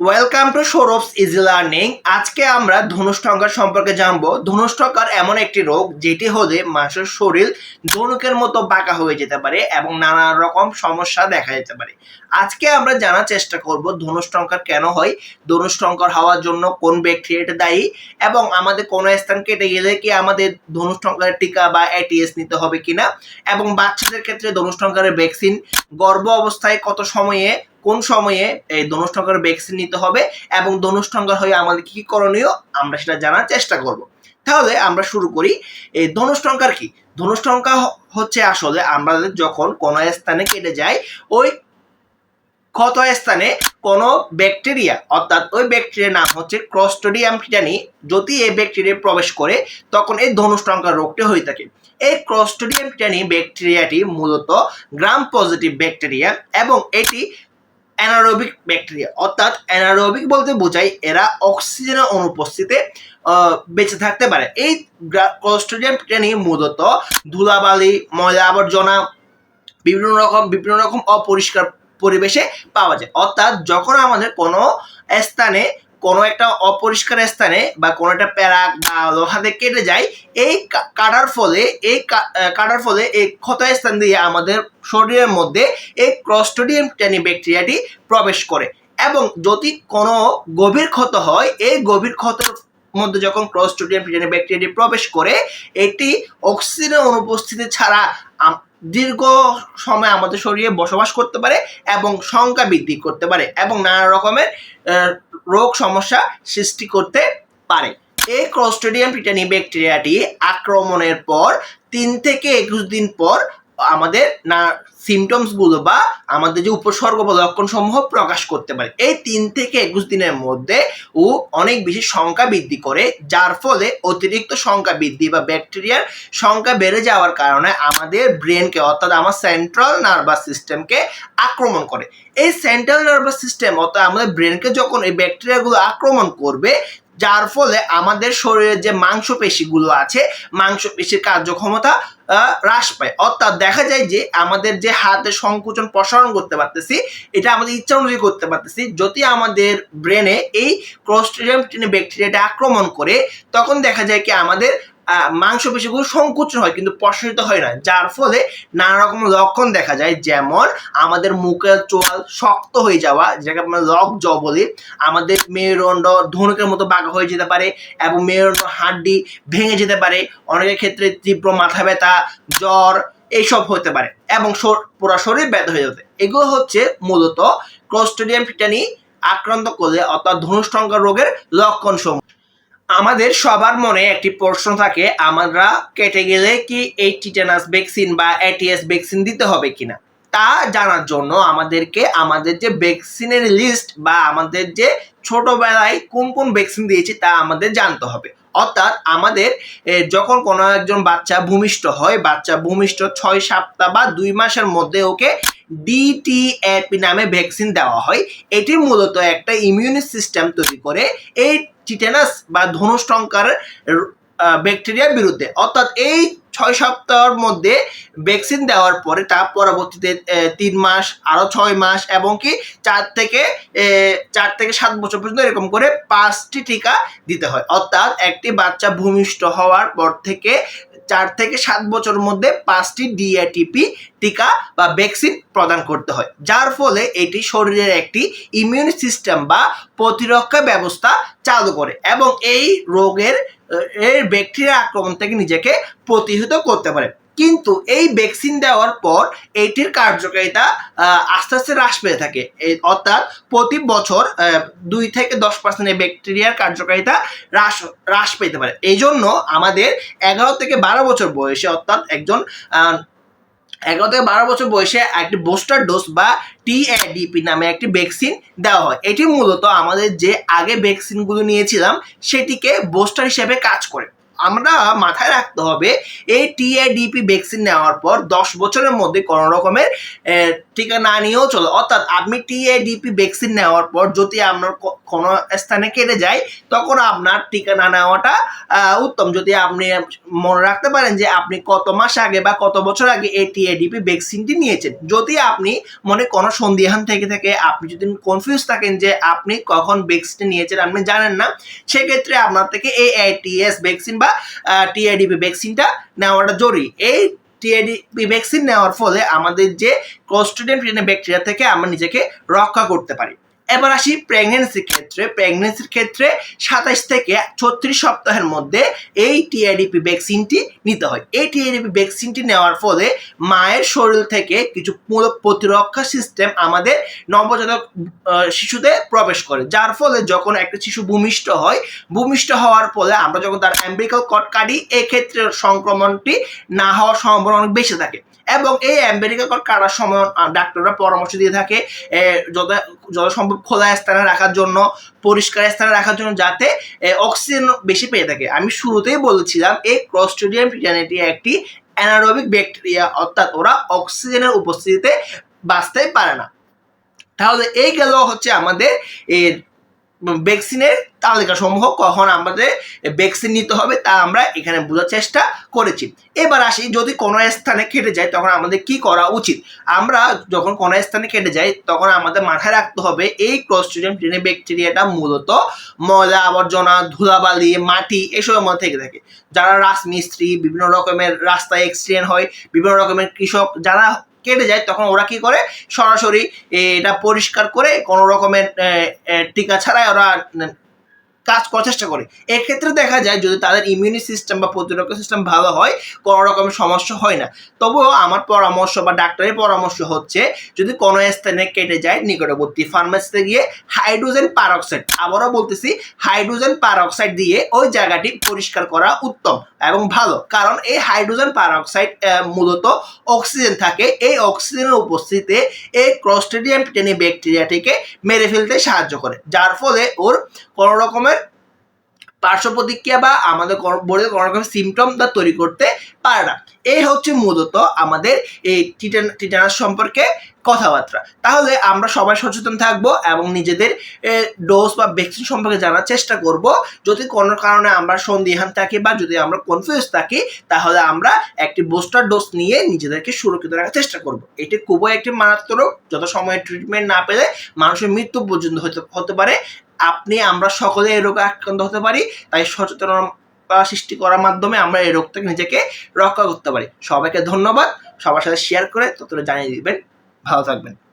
Welcome to Sourav's easy learning আজকে আমরা ধনুষ্টঙ্কার সম্পর্কে জানব। ধনুষ্টঙ্কার এমন একটি রোগ, যেটি হলে মানুষের শরীর ধনুকের মতো বাঁকা হয়ে যেতে পারে এবং নানা রকম সমস্যা দেখা যেতে পারে। আজকে আমরা জানার চেষ্টা করব ধনুষ্টঙ্কার কেন হয়, ধনুষ্টঙ্কার হওয়ার জন্য কোন ব্যাকটেরিয়াটা দায়ী, এবং আমাদের কোনো স্থান কেটে গেলে কি আমাদের ধনুষ্টঙ্কারের টিকা বা এটিএস নিতে হবে কিনা, এবং বাচ্চাদের ক্ষেত্রে ধনুষ্টঙ্কারের ভ্যাকসিন গর্ভ অবস্থায় কত সময়ে কোন সময়ে এই ধনুষ্টঙ্কার ভ্যাকসিন নিতে হবে এবং ধনুষ্টঙ্কার হয়ে আমাদের কি করণীয়, আমরা সেটা জানার চেষ্টা করব। তাহলে আমরা শুরু করি, এই ধনুষ্টঙ্কার কি? ধনুষ্টঙ্কা হচ্ছে আসলে আমাদের যখন কোনো স্থানে কেটে যায়, ওই ক্ষত স্থানে কোনো ব্যাকটেরিয়া অর্থাৎ ওই ব্যাকটেরিয়ার নাম হচ্ছে ক্রস্টোডিয়াম টিটানি যদি এই ব্যাকটেরিয়া প্রবেশ করে, তখন এই ধনুষ্টঙ্কার রোগটি হয়ে থাকে। এই ক্রস্টোডিয়াম টিটানি ব্যাকটেরিয়াটি মূলত গ্রাম পজিটিভ ব্যাকটেরিয়া এবং এটি অ্যানারোবিক ব্যাকটেরিয়া অর্থাৎ অ্যানারোবিক বলতে বোঝায় এরা অক্সিজেনের অনুপস্থিতিতে বেঁচে থাকতে পারে। এই ক্লোস্ট্রিডিয়াম প্রাণী মূলত ধুলাবালি, ময়লা আবর্জনা, বিভিন্ন রকম বিভিন্ন রকম অপরিষ্কার পরিবেশে পাওয়া যায়। অর্থাৎ যখন আমাদের কোনো স্থানে কোনো একটা অপরিষ্কার স্থানে বা কোনো একটা প্যারাক বা লোহাতে কেটে যায়, এই কাটার ফলে, এই কাটার ফলে এই ক্ষত স্থান দিয়ে আমাদের শরীরের মধ্যে এই ক্রস্টোডিয়াম টেনি ব্যাকটেরিয়াটি প্রবেশ করে। এবং যদি কোনো গভীর ক্ষত হয়, এই গভীর ক্ষতের মধ্যে যখন ক্রস্টোডিয়াম ব্যাকটেরিয়াটি প্রবেশ করে এটি অক্সিজেনের অনুপস্থিতি ছাড়া দীর্ঘ সময় আমাদের শরীরে বসবাস করতে পারে এবং সংখ্যা বৃদ্ধি করতে পারে এবং নানা রকমের রোগ সমস্যা সৃষ্টি করতে পারে। এই ক্রস্টোডিয়াম পিটানি ব্যাকটেরিয়াটি আক্রমণের পর, তিন থেকে একুশ দিন পর আমাদের না সিমটমসগুলো বা আমাদের যে উপসর্গ বা লক্ষণ সমূহ প্রকাশ করতে পারে। এই তিন থেকে একুশ দিনের মধ্যে ও অনেক বেশি সংখ্যা বৃদ্ধি করে, যার ফলে অতিরিক্ত সংখ্যা বৃদ্ধি বা ব্যাকটেরিয়ার সংখ্যা বেড়ে যাওয়ার কারণে আমাদের ব্রেনকে অর্থাৎ আমার সেন্ট্রাল নার্ভাস সিস্টেমকে আক্রমণ করে। এই সেন্ট্রাল নার্ভাস সিস্টেম অর্থাৎ আমাদের ব্রেনকে যখন এই ব্যাকটেরিয়াগুলো আক্রমণ করবে যার ফলে আমাদের শরীরের যে মাংসপেশিগুলো আছে, মাংসপেশির কার্যক্ষমতা হ্রাস পায়। অর্থাৎ দেখা যায় যে আমাদের যে হাতে সংকোচন প্রসারণ করতে পারতেছি, এটা আমাদের ইচ্ছা অনুযায়ী করতে পারতেছি, যদি আমাদের ব্রেনে এই ক্রোস্টেরিয়াম ব্যাকটেরিয়াটা আক্রমণ করে, তখন দেখা যায় কি আমাদের মাংসপেশিগুলো সংকুচন হয়, কিন্তু প্রসারিত হয় না। যার ফলে নানা রকম লক্ষণ দেখা যায়, যেমন আমাদের মুখের চোয়াল শক্ত হয়ে যাওয়া, যেটাকে আমরা লক জ বলি। আমাদের মেরুদণ্ড ধনুকের মতো বাঁকা হয়ে যেতে পারে এবং মেরুদণ্ড হাড্ডি ভেঙে যেতে পারে। অনেকের ক্ষেত্রে তীব্র মাথা ব্যথা, জ্বর, এইসব হতে পারে এবং পুরো শরীর ব্যথা হয়ে যেতে এগুলো হচ্ছে মূলত ক্লোস্টোডিয়াম ফিটানি আক্রান্ত করলে অর্থাৎ ধনুষ্টঙ্কার রোগের লক্ষণ সমূহ আমাদের সবার মনে একটি প্রশ্ন থাকে, আমরা কেটে গেলে কি এই টিটানাস ভ্যাকসিন বা এটিএস ভ্যাকসিন দিতে হবে কিনা? তা জানার জন্য আমাদেরকে আমাদের যে ভ্যাকসিনের লিস্ট বা আমাদের যে ছোটবেলায় কোন কোন ভ্যাকসিন দিয়েছি তা আমাদের জানতে হবে। অর্থাৎ আমাদের যখন কোনো একজন বাচ্চা ভূমিষ্ঠ হয়, বাচ্চা ভূমিষ্ঠ ছয় সপ্তাহ বা দুই মাসের মধ্যে ওকে ডিটিএপি নামে ভ্যাকসিন দেওয়া হয় এটি মূলত একটা ইমিউনি সিস্টেম তৈরি করে, এই টিটেনাস বা ধনুষ্টঙ্কার ব্যাকটেরিয়ার বিরুদ্ধে। অর্থাৎ এই ছয় সপ্তাহের মধ্যে ভ্যাকসিন দেওয়ার পরে তার পরবর্তীতে তিন মাস আরও ছয় মাস, এবং কি চার থেকে চার থেকে সাত বছর পর্যন্ত এরকম করে পাঁচটি টিকা দিতে হয়। অর্থাৎ একটি বাচ্চা ভূমিষ্ঠ হওয়ার পর থেকে চার থেকে সাত বছরের মধ্যে পাঁচটি ডিএটিপি টিকা বা ভ্যাকসিন প্রদান করতে হয়। যার ফলে এটি শরীরের একটি ইমিউন সিস্টেম বা প্রতিরক্ষা ব্যবস্থা চালু করে এবং এই রোগের এর ব্যাকটেরিয়া আক্রমণ থেকে নিজেকে প্রতিহত করতে পারে। কিন্তু এই ভ্যাকসিন দেওয়ার পর এটির কার্যকারিতা আস্তে আস্তে হ্রাস পেয়ে থাকে। অর্থাৎ প্রতি বছর দুই থেকে দশ পার্সেন্ট এই ব্যাকটেরিয়ার কার্যকারিতা হ্রাস হ্রাস পেতে পারে। এই জন্য আমাদের এগারো থেকে বারো বছর বয়সে অর্থাৎ একজন এগারো থেকে বারো বছর বয়সে একটি বুস্টার ডোজ বা টিএডিপি নামে একটি ভ্যাকসিন দেওয়া হয়। এটি মূলত আমাদের যে আগে ভ্যাকসিনগুলো নিয়েছিলাম, সেটিকে বুস্টার হিসেবে কাজ করে। আমরা মাথায় রাখতে হবে, এই টিএডিপি ভ্যাকসিন নেওয়ার পর দশ বছরের মধ্যে কোনো রকমের টিকা না নিয়েও চলে। অর্থাৎ আপনি টিএডিপি ভ্যাকসিন নেওয়ার পর যদি আপনার কোনো স্থানে কেটে যায়, তখন আপনার টিকা না নেওয়াটা উত্তম। যদি আপনি মনে রাখতে পারেন যে আপনি কত মাস আগে বা কত বছর আগে এই টিএডিপি ভ্যাকসিনটি নিয়েছেন, যদি আপনি মনে কোনো সন্দেহান থেকে থেকে, আপনি যদি কনফিউজ থাকেন যে আপনি কখন ভ্যাকসিন নিয়েছেন, আপনি জানেন না, সেক্ষেত্রে আপনার থেকে এই এটিএস ভ্যাকসিন বা টিআইডিপি ভ্যাকসিনটা নেওয়াটা জরুরি। এই টিআইডিপি ভ্যাকসিন নেওয়ার ফলে আমাদের যে ক্লোস্ট্রিডিয়াম ব্যাকটেরিয়া থেকে আমরা নিজেকে রক্ষা করতে পারি। এবার আসি প্রেগনেন্সির ক্ষেত্রে। প্রেগনেন্সির ক্ষেত্রে সাতাইশ থেকে ছত্রিশ সপ্তাহের মধ্যে এই টিআইডিপি ভ্যাকসিনটি নিতে হয়। এই টিআইডিপি ভ্যাকসিনটি নেওয়ার ফলে মায়ের শরীর থেকে কিছু প্রতিরক্ষা সিস্টেম আমাদের নবজাতক শিশুতে প্রবেশ করে। যার ফলে যখন একটা শিশু ভূমিষ্ঠ হয়, ভূমিষ্ঠ হওয়ার ফলে আমরা যখন তার অ্যাম্বিকাল কট কাটি, এক্ষেত্রে সংক্রমণটি না হওয়ার সম্ভাবনা অনেক বেশি থাকে। এবং এই অ্যাম্বেরিকা কট কাটার সময় ডাক্তাররা পরামর্শ দিয়ে থাকে যত যত সম্ভব খোলা স্থানে রাখার জন্য, পরিষ্কার স্থানে রাখার জন্য যাতে অক্সিজেন বেশি পেয়ে থাকে। আমি শুরুতেই বলেছিলাম, এই ক্রস্টোডিয়াম ফিটানিটি একটি অ্যানারোবিক ব্যাকটেরিয়া অর্থাৎ ওরা অক্সিজেনের উপস্থিতিতে বাঁচতে পারে না। তাহলে এই গেল হচ্ছে আমাদের এর ভ্যাকসিনের তালিকা সমূহ কখন আমাদের ভ্যাকসিন নিতে হবে তা আমরা এখানে বোঝার চেষ্টা করেছি। এবার আসি, যদি কোনো স্থানে কেটে যায় তখন আমাদের কি করা উচিত? আমরা যখন কোনো স্থানে কেটে যাই তখন আমাদের মাথায় রাখতে হবে এই ক্লোস্ট্রিডিয়াম ট্রেনে ব্যাকটেরিয়াটা মূলত ময়লা, আবর্জনা, ধুলাবালি, মাটি এসবের মধ্যে থেকে থাকে। যারা রাজমিস্ত্রি, বিভিন্ন রকমের রাস্তায় অ্যাক্সিডেন্ট হয়, বিভিন্ন রকমের কৃষক, যারা কেটে যায়, তখন ওরা কি করে? সরাসরি এটা পরিষ্কার করে কোনো রকমের টিকা ছাড়াই ওরা কাজ করার চেষ্টা করে। এক্ষেত্রে দেখা যায় যদি তাদের ইমিউনি সিস্টেম বা প্রতিরক্ষা সিস্টেম ভালো হয় কোনো রকমের সমস্যা হয় না। তবুও আমার পরামর্শ বা ডাক্তারের পরামর্শ হচ্ছে যদি কোনো স্থানে কেটে যায় নিকটবর্তী ফার্মেসিতে গিয়ে হাইড্রোজেন পারঅক্সাইড আবারও বলতেছি হাইড্রোজেন পারঅক্সাইড দিয়ে ওই জায়গাটি পরিষ্কার করা উত্তম এবং ভালো। কারণ এই হাইড্রোজেন পারঅক্সাইড আহ, মূলত অক্সিজেন থাকে। এই অক্সিজেনের উপস্থিতিতে এই ক্রস্টেডিয়াম টেনি ব্যাকটেরিয়াটিকে মেরে ফেলতে সাহায্য করে। যার ফলে ওর কোনো রকমের পার্শ্ব প্রতিক্রিয়া বা আমাদের বডিতে কোনো রকম সিমটম তা তৈরি করতে পারে না। এই হচ্ছে মূলত আমাদের এই টিটান, টিটানাস সম্পর্কে কথাবার্তা। তাহলে আমরা সবাই সচেতন থাকব এবং নিজেদের ডোজ বা ভ্যাকসিন সম্পর্কে জানার চেষ্টা করব। যদি কোনো কারণে আমরা সন্দিহান থাকি বা যদি আমরা কনফিউজ থাকি, তাহলে আমরা একটি বুস্টার ডোজ নিয়ে নিজেদেরকে সুরক্ষিত রাখার চেষ্টা করব। এটি খুবই একটি মারাত্মক, যত সময় ট্রিটমেন্ট না পেলে মানুষের মৃত্যু পর্যন্ত হতে পারে। আপনি, আমরা সকলে এই রোগে আক্রান্ত হতে পারি, তাই সচেতনতা সৃষ্টি করার মাধ্যমে আমরা এই রোগ থেকে নিজেকে রক্ষা করতে পারি। সবাইকে ধন্যবাদ। সবার সাথে শেয়ার করে ততটা জানিয়ে দিবেন। ভালো থাকবেন।